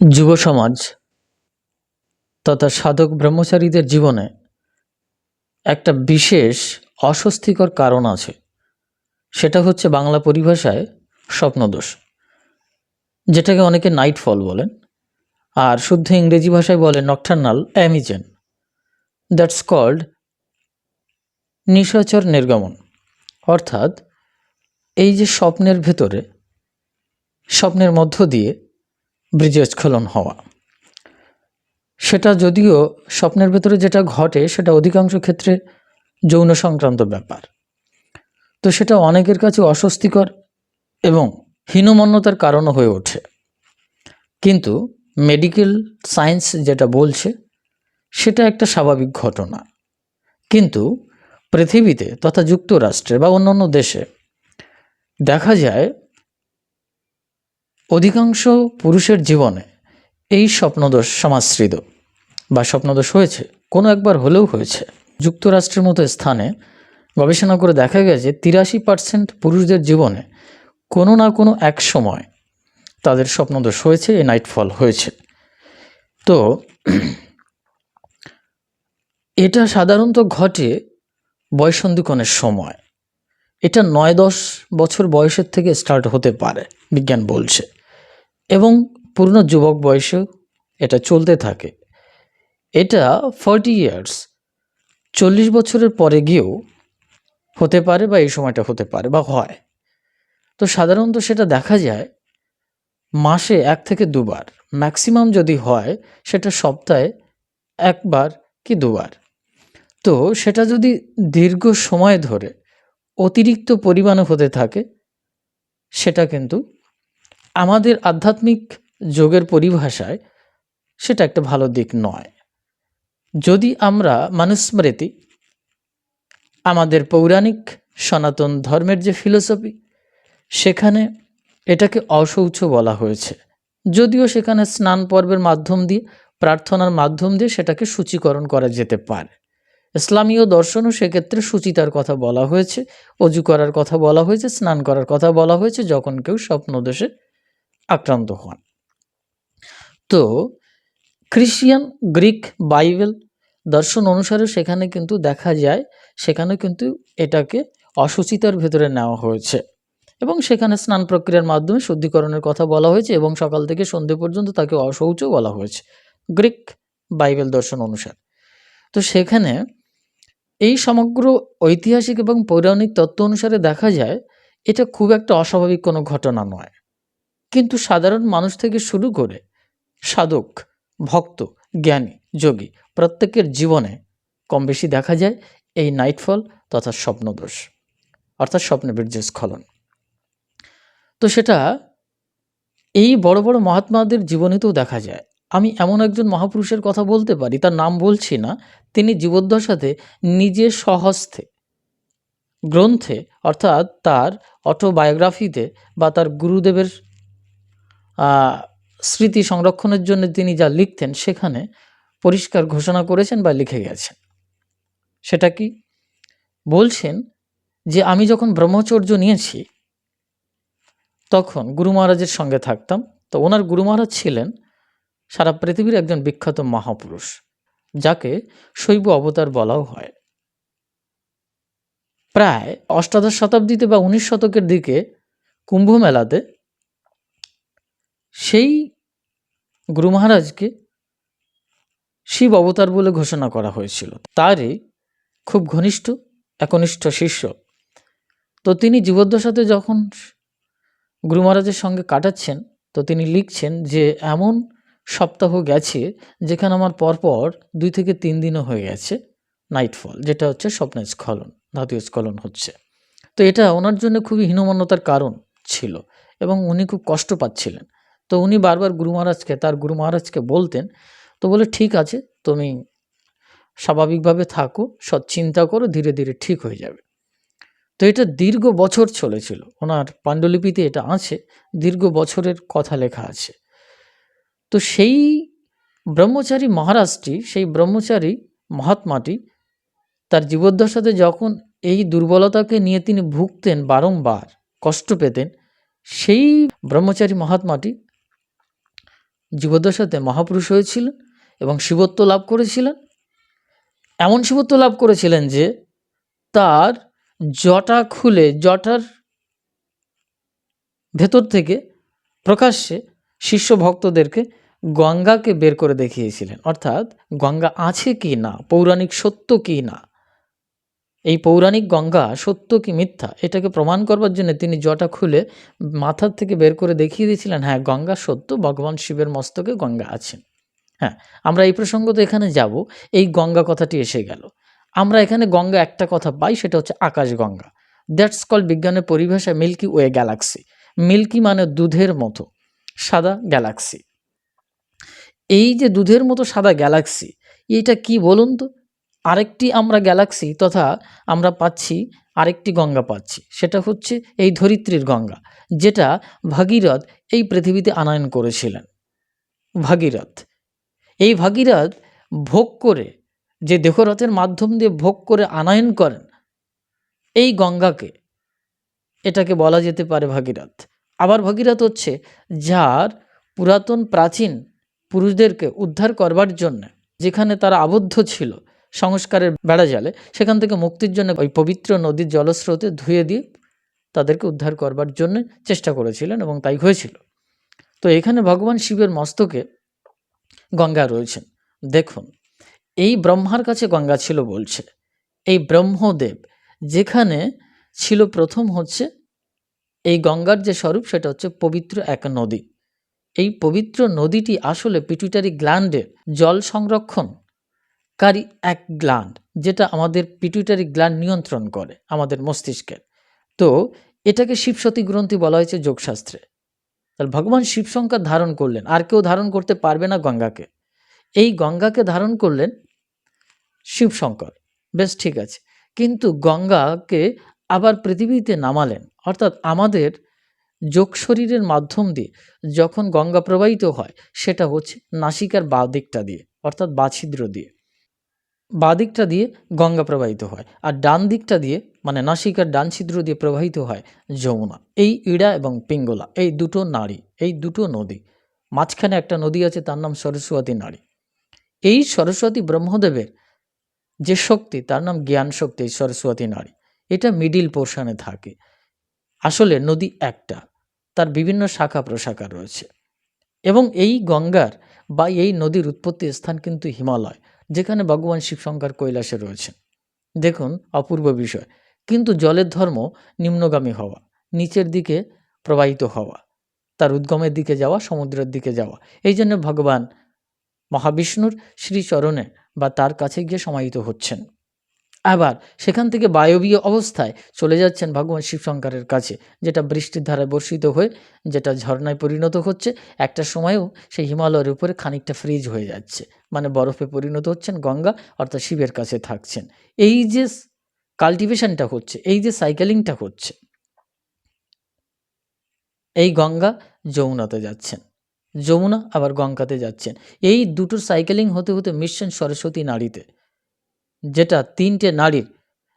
যুব সমাজ তথা সাধক ব্রহ্মচারীদের জীবনে একটা বিশেষ অস্বস্তিকর কারণ আছে। সেটা হচ্ছে বাংলা পরিভাষায় স্বপ্নদোষ, যেটাকে অনেকে নাইট ফল বলেন আর শুদ্ধ ইংরেজি ভাষায় বলে নকটার্নাল অ্যামিজেন, দ্যাটস কল্ড নিশাচর নির্গমন। অর্থাৎ এই যে স্বপ্নের ভেতরে, স্বপ্নের মধ্য দিয়ে বীর্যস্খলন হওয়া। সেটা যদিও স্বপ্নের ভেতরে যেটা ঘটে, সেটা অধিকাংশ ক্ষেত্রে যৌন সংক্রান্ত ব্যাপার। তো সেটা অনেকের কাছে অস্বস্তিকর এবং হীনমন্যতার কারণও হয়ে ওঠে। কিন্তু মেডিকেল সায়েন্স যেটা বলছে, সেটা একটা স্বাভাবিক ঘটনা। কিন্তু পৃথিবীতে তথা যুক্তরাষ্ট্রে বা অন্যান্য দেশে দেখা যায় অধিকাংশ পুরুষের জীবনে এই স্বপ্নদোষ সমাশ্রিত বা স্বপ্নদোষ হয়েছে, কোনো একবার হলেও হয়েছে। যুক্তরাষ্ট্রের মতো স্থানে গবেষণা করে দেখা গেছে, তিরাশি পার্সেন্ট পুরুষদের জীবনে কোনো না কোনো এক সময় তাদের স্বপ্নদোষ হয়েছে, এই নাইটফল হয়েছে। তো এটা সাধারণত ঘটে বয়সন্ধিকনের সময়। এটা নয় দশ বছর বয়সের থেকে স্টার্ট হতে পারে, বিজ্ঞান বলছে। এবং পূর্ণ যুবক বয়সেও এটা চলতে থাকে। এটা ফর্টি ইয়ার্স চল্লিশ বছরের পরে গিয়েও হতে পারে বা এই সময়টা হতে পারে বা হয়। তো সাধারণত সেটা দেখা যায় মাসে এক থেকে দুবার। ম্যাক্সিমাম যদি হয়, সেটা সপ্তাহে একবার কি দুবার। তো সেটা যদি দীর্ঘ সময় ধরে অতিরিক্ত পরিমাণে হতে থাকে, সেটা কিন্তু আমাদের আধ্যাত্মিক যোগের পরিভাষায় সেটা একটা ভালো দিক নয়। যদি আমরা মানুস্মৃতি, আমাদের পৌরাণিক সনাতন ধর্মের যে ফিলোসফি, সেখানে এটাকে অশৌচ বলা হয়েছে। যদিও সেখানে স্নান পর্বের মাধ্যম দিয়ে, প্রার্থনার মাধ্যম দিয়ে সেটাকে সূচীকরণ করা যেতে পারে। ইসলামীয় দর্শনও সেক্ষেত্রে সুচিতার কথা বলা হয়েছে, অজু করার কথা বলা হয়েছে, স্নান করার কথা বলা হয়েছে, যখন কেউ স্বপ্নদোষে আক্রান্ত হন। তো খ্রিস্টিয়ান গ্রিক বাইবেল দর্শন অনুসারে সেখানে কিন্তু দেখা যায়, সেখানে কিন্তু এটাকে অসুচিতার ভেতরে নেওয়া হয়েছে এবং সেখানে স্নান প্রক্রিয়ার মাধ্যমে শুদ্ধিকরণের কথা বলা হয়েছে এবং সকাল থেকে সন্ধে পর্যন্ত তাকে অশৌচ বলা হয়েছে গ্রিক বাইবেল দর্শন অনুসারে। তো সেখানে এই সমগ্র ঐতিহাসিক এবং পৌরাণিক তত্ত্ব অনুসারে দেখা যায়, এটা খুব একটা অস্বাভাবিক কোনো ঘটনা নয়। কিন্তু সাধারণ মানুষ থেকে শুরু করে সাধক, ভক্ত, জ্ঞানী, যোগী প্রত্যেকের জীবনে কম বেশি দেখা যায় এই নাইটফল তথা স্বপ্নদোষ, অর্থাৎ স্বপ্নে বীর্যস্খলন তো সেটা এই বড় বড় মহাত্মাদের জীবনীতেও দেখা যায়। আমি এমন একজন মহাপুরুষের কথা বলতে পারি, তার নাম বলছি না। তিনি জীবদ্দশাতে নিজে স্বহস্তে গ্রন্থে, অর্থাৎ তার অটোবায়োগ্রাফিতে বা তার গুরুদেবের স্মৃতি সংরক্ষণের জন্য তিনি যা লিখতেন সেখানে পরিষ্কার ঘোষণা করেছেন বা লিখে গেছেন। সেটা কি? বলছেন যে আমি যখন ব্রহ্মচর্য নিয়েছি, তখন গুরু মহারাজের সঙ্গে থাকতাম। তো ওনার গুরু মহারাজ ছিলেন সারা পৃথিবীর একজন বিখ্যাত মহাপুরুষ, যাকে শৈব অবতার বলাও হয়। প্রায় অষ্টাদশ শতাব্দীতে বা উনিশ শতকের দিকে কুম্ভ মেলাতে সেই গুরু মহারাজকে শিব অবতার বলে ঘোষণা করা হয়েছিল। তারই খুব ঘনিষ্ঠ, একনিষ্ঠ শিষ্য। তো তিনি জীবদ্দশাতে যখন গুরু মহারাজের সঙ্গে কাটাচ্ছেন, তো তিনি লিখছেন যে, এমন সপ্তাহ গেছে যেখানে আমার পরপর দুই থেকে তিন দিনও হয়ে গেছে নাইটফল যেটা হচ্ছে স্বপ্নের স্খলন, ধাতু স্খলন হচ্ছে। তো এটা ওনার জন্য খুবই হীনমন্যতার কারণ ছিল এবং উনি খুব কষ্ট পাচ্ছিলেন। তো উনি বারবার গুরু মহারাজকে, তার গুরু মহারাজকে বলতেন, তো বলে, ঠিক আছে, তুমি স্বাভাবিকভাবে থাকো সৎ চিন্তা করো, ধীরে ধীরে ঠিক হয়ে যাবে। তো এটা দীর্ঘ বছর চলেছিল। ওনার পাণ্ডুলিপিতে এটা আছে, দীর্ঘ বছরের কথা লেখা আছে। তো সেই ব্রহ্মচারী মহারাজটি, সেই ব্রহ্মচারী মহাত্মাটি, তার জীবদ্দশাতে যখন এই দুর্বলতাকে নিয়ে তিনি ভুগতেন বারংবার, কষ্ট পেতেন, সেই ব্রহ্মচারী মহাত্মাটি জীবদ্দশাতে মহাপুরুষ হয়েছিলেন এবং শিবত্ব লাভ করেছিলেন। এমন শিবত্ব লাভ করেছিলেন যে তার জটা খুলে, জটার ভেতর থেকে প্রকাশ্যে শিষ্য ভক্তদেরকে গঙ্গাকে বের করে দেখিয়েছিলেন। অর্থাৎ গঙ্গা আছে কি না? পৌরাণিক সত্য কি না? এই পৌরাণিক গঙ্গা সত্য কি মিথ্যা? এটাকে প্রমাণ করবার জন্য তিনি জটা খুলে মাথার থেকে বের করে দেখিয়ে দিয়েছিলেন হ্যাঁ গঙ্গা সত্য, ভগবান শিবের মস্তকে গঙ্গা আছেন হ্যাঁ আমরা এই প্রসঙ্গ তো এখানে যাব, এই গঙ্গা কথাটি এসে গেল। আমরা এখানে গঙ্গা একটা কথা পাই, সেটা হচ্ছে আকাশ গঙ্গা। দ্যাটস কল বিজ্ঞানের পরিভাষায় মিল্কি ওয়ে গ্যালাক্সি। মিল্কি মানে দুধের মতো, সাদা গ্যালাক্সি। এই যে দুধের মতো সাদা গ্যালাক্সি এটা কি বলুন তো? আরেকটি আমরা গ্যালাক্সি তথা আমরা পাচ্ছি আরেকটি গঙ্গা পাচ্ছি। সেটা হচ্ছে এই ধরিত্রীর গঙ্গা, যেটা ভাগীরথ এই পৃথিবীতে আনয়ন করেছিলেন। ভাগীরথ, এই ভাগীরথ ভোগ করে, যে দেহরথের মাধ্যম দিয়ে ভোগ করে আনয়ন করেন, এই গঙ্গাকে, এটাকে বলা যেতে পারে ভাগীরথ। আবার ভাগীরথ হচ্ছে যার পুরাতন প্রাচীন পুরুষদেরকে উদ্ধার করবার জন্য, যেখানে তারা আবদ্ধ ছিল সংস্কারের বেড়া জালে, সেখান থেকে মুক্তির জন্য ওই পবিত্র নদীর জলস্রোতে ধুয়ে দিয়ে তাদেরকে উদ্ধার করবার জন্য চেষ্টা করেছিলেন এবং তাই হয়েছিল। তো এখানে ভগবান শিবের মস্তকে গঙ্গা রয়েছেন দেখুন, এই ব্রহ্মার কাছে গঙ্গা ছিল বলছে। এই ব্রহ্মদেব, যেখানে ছিল প্রথম হচ্ছে এই গঙ্গার যে স্বরূপ, সেটা হচ্ছে পবিত্র এক নদী। এই পবিত্র নদীটি আসলে পিটুইটারি গ্ল্যান্ডের জল সংরক্ষণকারী এক গ্ল্যান্ড যেটা আমাদের পিটুইটারি গ্ল্যান্ড নিয়ন্ত্রণ করে আমাদের মস্তিষ্কের। তো এটাকে শিবসতী গ্রন্থি বলা হয়েছে যোগশাস্ত্রে। তাহলে ভগবান শিবশঙ্কর ধারণ করলেন, আর কেউ ধারণ করতে পারবে না গঙ্গাকে। এই গঙ্গাকে ধারণ করলেন শিবশঙ্কর বেশ ঠিক আছে। কিন্তু গঙ্গাকে আবার পৃথিবীতে নামালেন, অর্থাৎ আমাদের যোগ শরীরের মাধ্যম দিয়ে যখন গঙ্গা প্রবাহিত হয়, সেটা হচ্ছে নাসিকার বাঁ দিকটা দিয়ে, অর্থাৎ বাছিদ্র দিয়ে। বাঁ দিকটা দিয়ে গঙ্গা প্রবাহিত হয় আর ডান দিকটা দিয়ে মানে নাসিকার ডান ছিদ্র দিয়ে প্রবাহিত হয় যমুনা। এই ইড়া এবং পিঙ্গলা, এই দুটো নারী এই দুটো নদী, মাঝখানে একটা নদী আছে তার নাম সরস্বতী নারী এই সরস্বতী ব্রহ্মদেবের যে শক্তি, তার নাম জ্ঞান শক্তি সরস্বতী নারী এটা মিডিল পোর্শনে থাকে। আসলে নদী একটা, তার বিভিন্ন শাখা প্রশাখা রয়েছে। এবং এই গঙ্গার বা এই নদীর উৎপত্তি স্থান কিন্তু হিমালয়। যেখানে ভগবান শিবশঙ্কর কৈলাসে রয়েছেন। দেখুন, অপূর্ব বিষয়। কিন্তু জলের ধর্ম নিম্নগামী হওয়া, নিচের দিকে প্রবাহিত হওয়া, তার উদ্গমের দিকে যাওয়া, সমুদ্রের দিকে যাওয়া, এই জন্য ভগবান মহাবিষ্ণুর শ্রীচরণে বা তার কাছে গিয়ে সমাহিত হচ্ছেন। আবার সেখান থেকে বায়বীয় অবস্থায় চলে যাচ্ছেন ভগবান শিবশঙ্করের কাছে, যেটা বৃষ্টির ধারায় বর্ষিত হয়ে, যেটা ঝর্ণায় পরিণত হচ্ছে। একটা সময়েও সেই হিমালয়ের উপরে খানিকটা ফ্রিজ হয়ে যাচ্ছে। মানে বরফে পরিণত হচ্ছেন গঙ্গা, অর্থাৎ শিবের কাছে থাকছেন। এই যে কাল্টিভেশনটা হচ্ছে, এই যে সাইকেলিংটা হচ্ছে, এই গঙ্গা যমুনাতে যাচ্ছেন। যমুনা আবার গঙ্গাতে যাচ্ছেন। এই দুটোর সাইকেলিং হতে হতে মিশন সরস্বতী নারীতে যেটা তিনটে নারীর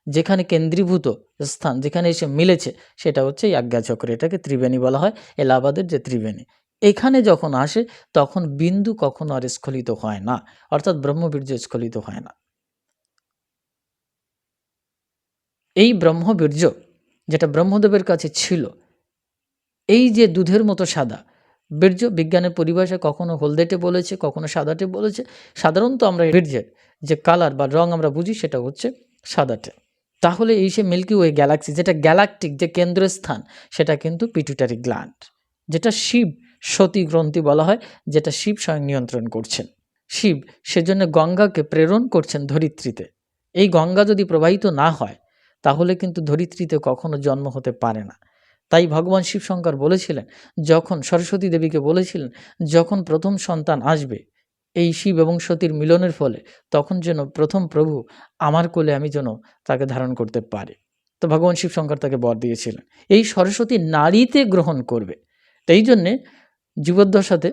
যেখানে কেন্দ্রীভূত স্থান, যেখানে এসে মিলেছে, সেটা হচ্ছে এই আজ্ঞাচক্র এটাকে ত্রিবেণী বলা হয়, এলাহাবাদের যে ত্রিবেণী। এখানে যখন আসে, তখন বিন্দু কখনো আর স্খলিত হয় না। অর্থাৎ ব্রহ্মবীর্য স্খলিত হয় না। এই ব্রহ্মবীর্য যেটা ব্রহ্মদেবের কাছে ছিল, এই যে দুধের মতো সাদা, বীর্য বিজ্ঞানের পরিভাষায় কখনো হলদেটে বলেছে, কখনো সাদাটে বলেছে, সাধারণত আমরা বীর্যের যে কালার বা রং আমরা বুঝি সেটা হচ্ছে সাদাটে। তাহলে এই সে মিল্কি ওয়ে গ্যালাক্সি যেটা গ্যালাকটিক যে কেন্দ্রস্থান, সেটা কিন্তু পিটুটারি গ্ল্যান্ড যেটা শিব সতী গ্রন্থি বলা হয়, যেটা শিব স্বয়ং নিয়ন্ত্রণ করছেন। শিব সেজন্য গঙ্গাকে প্রেরণ করছেন ধরিত্রীতে। এই গঙ্গা যদি প্রবাহিত না হয়, তাহলে কিন্তু ধরিত্রীতে কখনো জন্ম হতে পারে না। তাই ভগবান শিবশঙ্কর বলেছিলেন, যখন সরস্বতী দেবীকে বলেছিলেন, যখন প্রথম সন্তান আসবে এই শিব এবং সতীর মিলনের ফলে তখন যেন প্রথম প্রভু আমার কোলে আমি যেন তাকে ধারণ করতে পারি। তো ভগবান শিব শঙ্কর তাকে বর দিয়েছিলেন। এই সরস্বতী নারীতে গ্রহণ করবে। তাই জন্যে জীবদ্দশাতে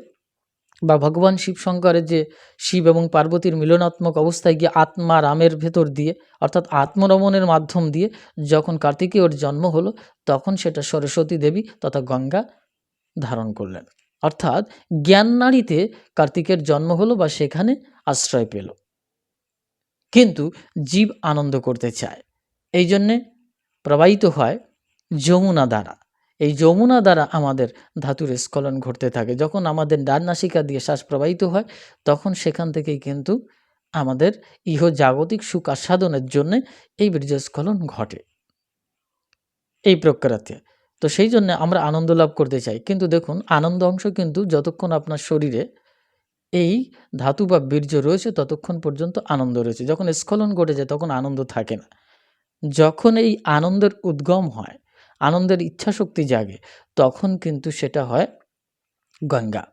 বা ভগবান শিবশঙ্করের যে শিব এবং পার্বতীর মিলনাত্মক অবস্থায় গিয়ে আত্মা রামের ভেতর দিয়ে, অর্থাৎ আত্মরমণের মাধ্যম দিয়ে যখন কার্তিকেয়র জন্ম হলো, তখন সেটা সরস্বতী দেবী তথা গঙ্গা ধারণ করলেন। অর্থাৎ জ্ঞান নারীতে কার্তিকের জন্ম হলো বা সেখানে আশ্রয় পেল। কিন্তু জীব আনন্দ করতে চায়। এই জন্যে প্রবাহিত হয় যমুনা দ্বারা। এই যমুনা দ্বারা আমাদের ধাতুর স্খলন ঘটতে থাকে। যখন আমাদের ডান নাসিকা দিয়ে শ্বাস প্রবাহিত হয়, তখন সেখান থেকেই কিন্তু আমাদের ইহ জাগতিক সুখ আস্বাদনের জন্য এই বীর্যস্খলন ঘটে। এই প্রক্রিয়াতে তো সেই জন্য আমরা আনন্দ লাভ করতে চাই। কিন্তু দেখুন, আনন্দ অংশ কিন্তু যতক্ষণ আপনার শরীরে এই ধাতু বা বীর্য রয়েছে, ততক্ষণ পর্যন্ত আনন্দ রয়েছে। যখন স্খলন ঘটে যায়, তখন আনন্দ থাকে না। যখন এই আনন্দের উদ্গম হয়, আনন্দের ইচ্ছাশক্তি জাগে, তখন কিন্তু সেটা হয় গঙ্গা।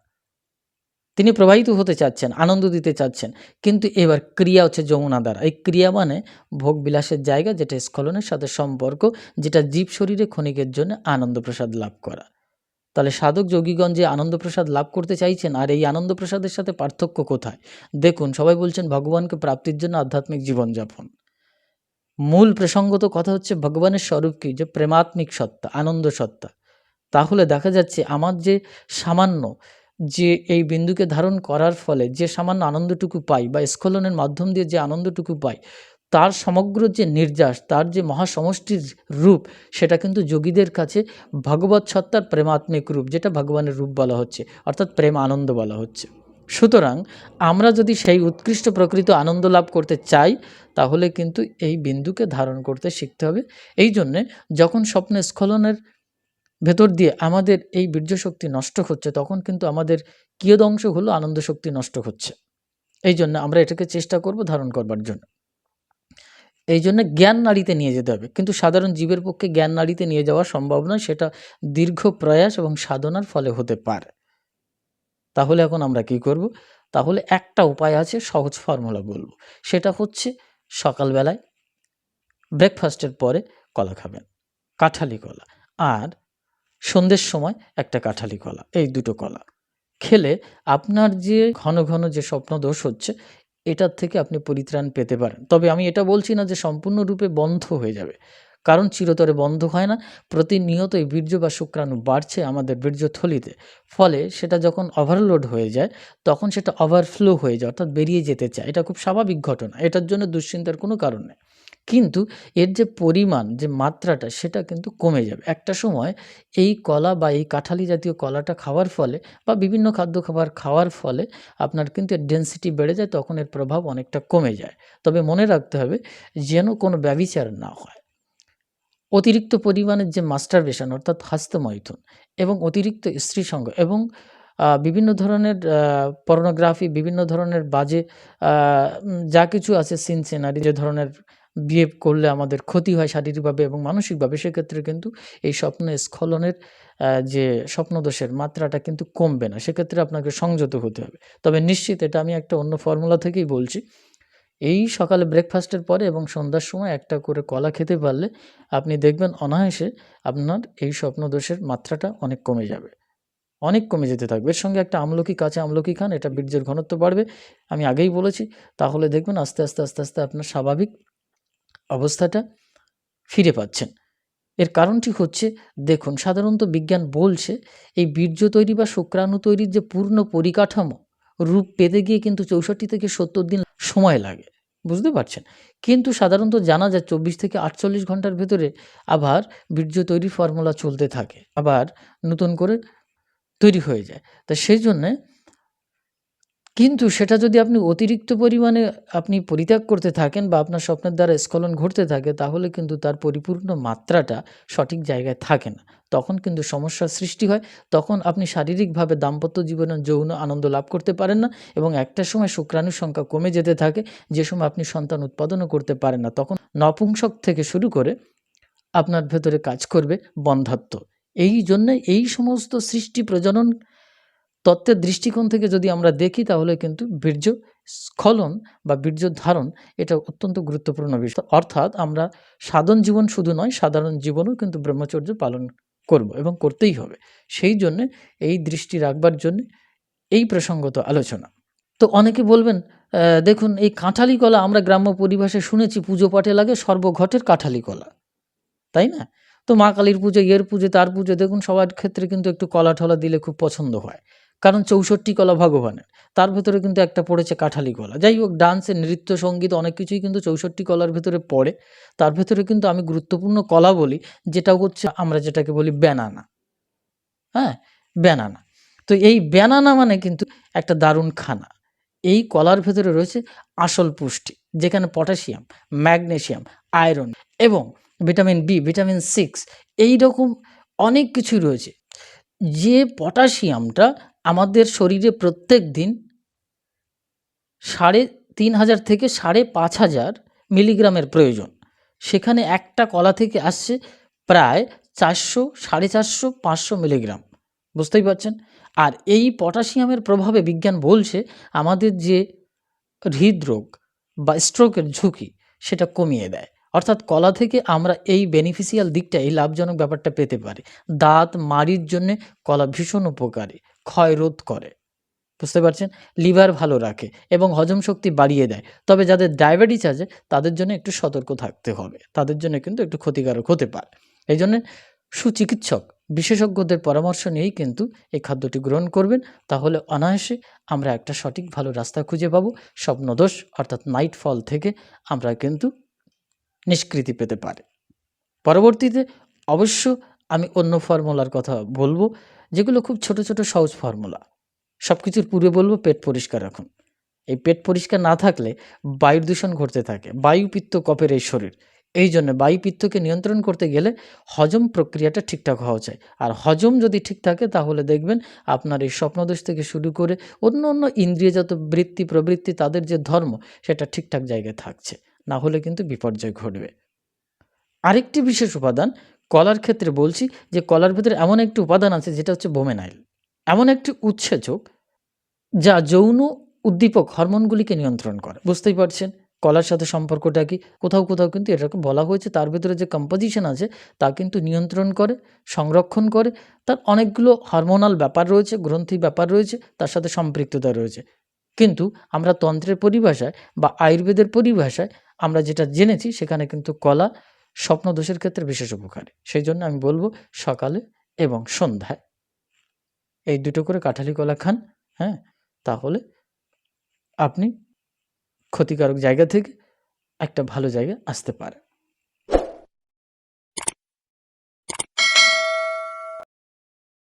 তিনি প্রবাহিত হতে চাচ্ছেন, আনন্দ দিতে চাচ্ছেন। কিন্তু এবার ক্রিয়া হচ্ছে যমুনা দ্বারা। এই ক্রিয়া মানে ভোগ বিলাসের জায়গা যেটা স্খলনের সাথে সম্পর্ক, যেটা জীব শরীরে ক্ষণিকের জন্য আনন্দ প্রসাদ লাভ করা। তাহলে সাধক যোগীগণ যে আনন্দ প্রসাদ লাভ করতে চাইছেন আর এই আনন্দ প্রসাদের সাথে পার্থক্য কোথায়? দেখুন, সবাই বলছেন ভগবানকে প্রাপ্তির জন্য আধ্যাত্মিক জীবনযাপন। মূল প্রসঙ্গত কথা হচ্ছে ভগবানের স্বরূপ কি? যে প্রেমাত্মিক সত্তা, আনন্দ সত্তা। তাহলে দেখা যাচ্ছে আমার যে সামান্য যে এই বিন্দুকে ধারণ করার ফলে যে সামান্য আনন্দটুকু পাই বা স্খলনের মাধ্যম দিয়ে যে আনন্দটুকু পাই, তার সমগ্র যে নির্যাস, তার যে মহাসমষ্টির রূপ, সেটা কিন্তু যোগীদের কাছে ভগবত সত্তার প্রেমাত্মিক রূপ, যেটা ভগবানের রূপ বলা হচ্ছে, অর্থাৎ প্রেম আনন্দ বলা হচ্ছে। সুতরাং আমরা যদি সেই উৎকৃষ্ট প্রকৃত আনন্দ লাভ করতে চাই, তাহলে কিন্তু এই বিন্দুকে ধারণ করতে শিখতে হবে। এই জন্যে যখন স্বপ্নে স্খলনের ভেতর দিয়ে আমাদের এই বীর্য শক্তি নষ্ট হচ্ছে, তখন কিন্তু আমাদের কিয়দ অংশ হলো আনন্দ শক্তি নষ্ট হচ্ছে। এই জন্য আমরা এটাকে চেষ্টা করব ধারণ করবার জন্য। এই জন্য জ্ঞান নাড়িতে নিয়ে যেতে হবে। কিন্তু সাধারণ জীবের পক্ষে জ্ঞান নাড়িতে নিয়ে যাওয়া সম্ভব নয়, সেটা দীর্ঘ প্রয়াস এবং সাধনার ফলে হতে পারে। তাহলে এখন আমরা কি করব? তাহলে একটা উপায় আছে, সহজ ফর্মুলা বলব। সেটা হচ্ছে সকালবেলায় ব্রেকফাস্টের পরে কলা খাবেন, কাঁঠালি কলা। আর সন্ধ্যের সময় একটা কাঁঠালি কলা, এই দুটো কলা। খেলে আপনার যে ঘন ঘন যে স্বপ্ন দোষ হচ্ছে, এটার থেকে আপনি পরিত্রাণ পেতে পারেন। তবে আমি এটা বলছি না যে সম্পূর্ণরূপে বন্ধ হয়ে যাবে। কারণ চিরতরে বন্ধ হয় না প্রতিনিয়ত এই বীর্য বা শুক্রাণু বাড়ছে আমাদের বীর্যথলিতে। ফলে সেটা যখন ওভারলোড হয়ে যায়, তখন সেটা ওভারফ্লো হয়ে যায়, অর্থাৎ বেরিয়ে যেতে চায়। এটা খুব স্বাভাবিক ঘটনা, এটার জন্য দুশ্চিন্তার কোনো কারণ নেই। কিন্তু এর যে পরিমাণ, যে মাত্রাটা, সেটা কিন্তু কমে যাবে। একটা সময় এই কলা বা এই কাঁঠালি জাতীয় কলাটা খাওয়ার ফলে বা বিভিন্ন খাদ্য খাবার খাওয়ার ফলে আপনার কিন্তু এর ডেন্সিটি বেড়ে যায়, তখন এর প্রভাব অনেকটা কমে যায়। তবে মনে রাখতে হবে, যেন কোনো ব্যবিচার না হয়। অতিরিক্ত পরিমাণের যে মাস্টারবেশন অর্থাৎ হস্তমৈথুন এবং অতিরিক্ত স্ত্রী সঙ্গ এবং বিভিন্ন ধরনের পর্নোগ্রাফি বিভিন্ন ধরনের বাজে যা কিছু আছে সিন সিনারি যে ধরনের বিয়ে করলে আমাদের ক্ষতি হয় শারীরিকভাবে এবং মানসিকভাবে, সেক্ষেত্রে কিন্তু এই স্বপ্ন স্খলনের যে স্বপ্নদোষের মাত্রাটা কিন্তু কমবে না। সেক্ষেত্রে আপনাকে সংযত হতে হবে। তবে নিশ্চিত এটা আমি একটা অন্য ফর্মুলা থেকেই বলছি। এই সকালে ব্রেকফাস্টের পরে এবং সন্ধ্যার সময় একটা করে কলা খেতে পারলে আপনি দেখবেন অনায়াসে আপনার এই স্বপ্নদোষের মাত্রাটা অনেক কমে যাবে। অনেক কমে যেতে থাকবে। এর সঙ্গে একটা আমলকি, কাঁচা আমলকি খান, এটা বীর্যের ঘনত্ব বাড়বে। আমি আগেই বলেছি, তাহলে দেখবেন আস্তে আস্তে আস্তে আস্তে আপনার স্বাভাবিক অবস্থাটা ফিরে পাচ্ছেন। এর কারণটি হচ্ছে, দেখুন, সাধারণত বিজ্ঞান বলছে, এই বীর্য তৈরি বা শুক্রাণু তৈরির যে পূর্ণ পরিকাঠামো, রূপ পেতে গিয়ে কিন্তু চৌষট্টি থেকে সত্তর দিন সময় লাগে। বুঝতে পারছেন? কিন্তু সাধারণত জানা যায়, চব্বিশ থেকে আটচল্লিশ ঘণ্টার ভেতরে আবার বীর্য তৈরির ফর্মুলা চলতে থাকে, আবার নতুন করে তৈরি হয়ে যায়। তা সেই জন্যে কিন্তু সেটা যদি আপনি অতিরিক্ত পরিমাণে আপনি পরিত্যাগ করতে থাকেন বা আপনার স্বপ্নের দ্বারা স্খলন ঘটতে থাকে, তাহলে কিন্তু তার পরিপূর্ণ মাত্রাটা সঠিক জায়গায় থাকে না। তখন কিন্তু সমস্যার সৃষ্টি হয়। তখন আপনি শারীরিকভাবে দাম্পত্য জীবনের যৌন আনন্দ লাভ করতে পারেন না এবং একটা সময় শুক্রাণুর সংখ্যা কমে যেতে থাকে, যে সময় আপনি সন্তান উৎপাদনও করতে পারেন না। তখন নপুংসক থেকে শুরু করে আপনার ভেতরে কাজ করবে বন্ধাত্ম। এই জন্যে এই সমস্ত সৃষ্টি প্রজনন তত্ত্বের দৃষ্টিকোণ থেকে যদি আমরা দেখি, তাহলে কিন্তু বীর্য স্খলন বা বীর্য ধারণ এটা অত্যন্ত গুরুত্বপূর্ণ বিষয়। অর্থাৎ আমরা সাধন জীবন শুধু নয়, সাধারণ জীবনও কিন্তু ব্রহ্মচর্য পালন করব এবং করতেই হবে। সেই জন্যে এই দৃষ্টি রাখবার জন্য এই প্রসঙ্গত আলোচনা। তো অনেকে বলবেন দেখুন, এই কাঁঠালি কলা আমরা গ্রাম্য পরিভাষে শুনেছি, পুজো পাঠে লাগে সর্বঘটের কাঁঠালি কলা। তাই না? তো মা কালীর পুজো এর পুজো, তার পুজো, দেখুন, সবার ক্ষেত্রে কিন্তু একটু কলা ঠলা দিলে খুব পছন্দ হয়। কারণ চৌষট্টি কলা ভগবানের। তার ভেতরে কিন্তু একটা পড়েছে কাঠালি কলা। যাই হোক, ডান্সে, নৃত্য, সংগীত অনেক কিছুই কিন্তু চৌষট্টি কলার ভেতরে পড়ে। তার ভেতরে কিন্তু আমি গুরুত্বপূর্ণ কলা বলি, যেটা হচ্ছে আমরা যেটাকে বলি ব্যানানা। হ্যাঁ? ব্যানানা। তো এই ব্যানানা মানে কিন্তু একটা দারুণ খানা। এই কলার ভেতরে রয়েছে আসল পুষ্টি, যেখানে পটাশিয়াম, ম্যাগনেশিয়াম, আয়রন এবং ভিটামিন বি, ভিটামিন সিক্স এই রকম অনেক কিছুই রয়েছে। যে পটাশিয়ামটা আমাদের শরীরে প্রত্যেক দিন সাড়ে তিন হাজার থেকে সাড়ে পাঁচ হাজার মিলিগ্রামের প্রয়োজন। সেখানে একটা কলা থেকে আসছে প্রায় চারশো, সাড়ে চারশো, পাঁচশো মিলিগ্রাম। বুঝতেই পারছেন? আর এই পটাশিয়ামের প্রভাবে বিজ্ঞান বলছে আমাদের যে হৃদরোগ বা স্ট্রোকের ঝুঁকি সেটা কমিয়ে দেয়। অর্থাৎ কলা থেকে আমরা এই বেনিফিশিয়াল দিকটা, এই লাভজনক ব্যাপারটা পেতে পারি। দাঁত, মাড়ির জন্যে কলা ভীষণ উপকারী। ক্ষয় রোধ করে। বুঝতে পারছেন? লিভার ভালো রাখে এবং হজম শক্তি বাড়িয়ে দেয়। তবে যাদের ডায়াবেটিস আছে, তাদের জন্য একটু সতর্ক থাকতে হবে। তাদের জন্য কিন্তু একটু ক্ষতিকারক হতে পারে। এই জন্য সুচিকিৎসক, বিশেষজ্ঞদের পরামর্শ নিয়েই কিন্তু এই খাদ্যটি গ্রহণ করবেন। তাহলে অনায়াসে আমরা একটা সঠিক ভালো রাস্তা খুঁজে পাবো। স্বপ্নদোষ, অর্থাৎ নাইট ফল থেকে আমরা কিন্তু নিষ্কৃতি পেতে পারি। পরবর্তীতে অবশ্য আমি অন্য ফর্মুলার কথা বলব। যেগুলো খুব ছোট ছোট সহজ ফর্মুলা। সব কিছুর পূর্বে বলব পেট পরিষ্কার রাখুন। এই পেট পরিষ্কার না থাকলে বায়ুর দূষণ ঘটতে থাকে। বায়ু পিত্ত কপের এই শরীর। এই জন্য বায়ু পিত্তকে নিয়ন্ত্রণ করতে গেলে হজম প্রক্রিয়াটা ঠিকঠাক হওয়া চাই আর হজম যদি ঠিক থাকে, তাহলে দেখবেন আপনার এই স্বপ্নদোষ থেকে শুরু করে অন্য অন্য ইন্দ্রিয়জাত বৃত্তি, প্রবৃত্তি, তাদের যে ধর্ম, সেটা ঠিকঠাক জায়গায় থাকছে। না হলে কিন্তু বিপর্যয় ঘটবে। আরেকটি বিশেষ উপাদান কলার ক্ষেত্রে বলছি যে কলার ভেতরে এমন একটি উপাদান আছে যেটা হচ্ছে বোমেনাইল। এমন একটি উৎসেচক যা যৌন উদ্দীপক হরমোনগুলিকে নিয়ন্ত্রণ করে। বুঝতেই পারছেন? কলার সাথে সম্পর্কটা কি? কোথাও কোথাও কিন্তু এরকম বলা হয়েছে, তার ভেতরে যে কম্পোজিশন আছে তা কিন্তু নিয়ন্ত্রণ করে, সংরক্ষণ করে। তার অনেকগুলো হরমোনাল ব্যাপার রয়েছে, গ্রন্থি ব্যাপার রয়েছে, তার সাথে সম্পৃক্ততা রয়েছে। কিন্তু আমরা তন্ত্রের পরিভাষায় বা আয়ুর্বেদের পরিভাষায় আমরা যেটা জেনেছি সেখানে কিন্তু কলা স্বপ্নদোষের ক্ষেত্রে বিশেষ উপকারী। সেই জন্য আমি বলব সকালে এবং সন্ধ্যায়। এই দুটো করে কাঁঠালি কলা খান হ্যাঁ? তাহলে আপনি ক্ষতিকারক জায়গা থেকে একটা ভালো জায়গা আসতে পারেন।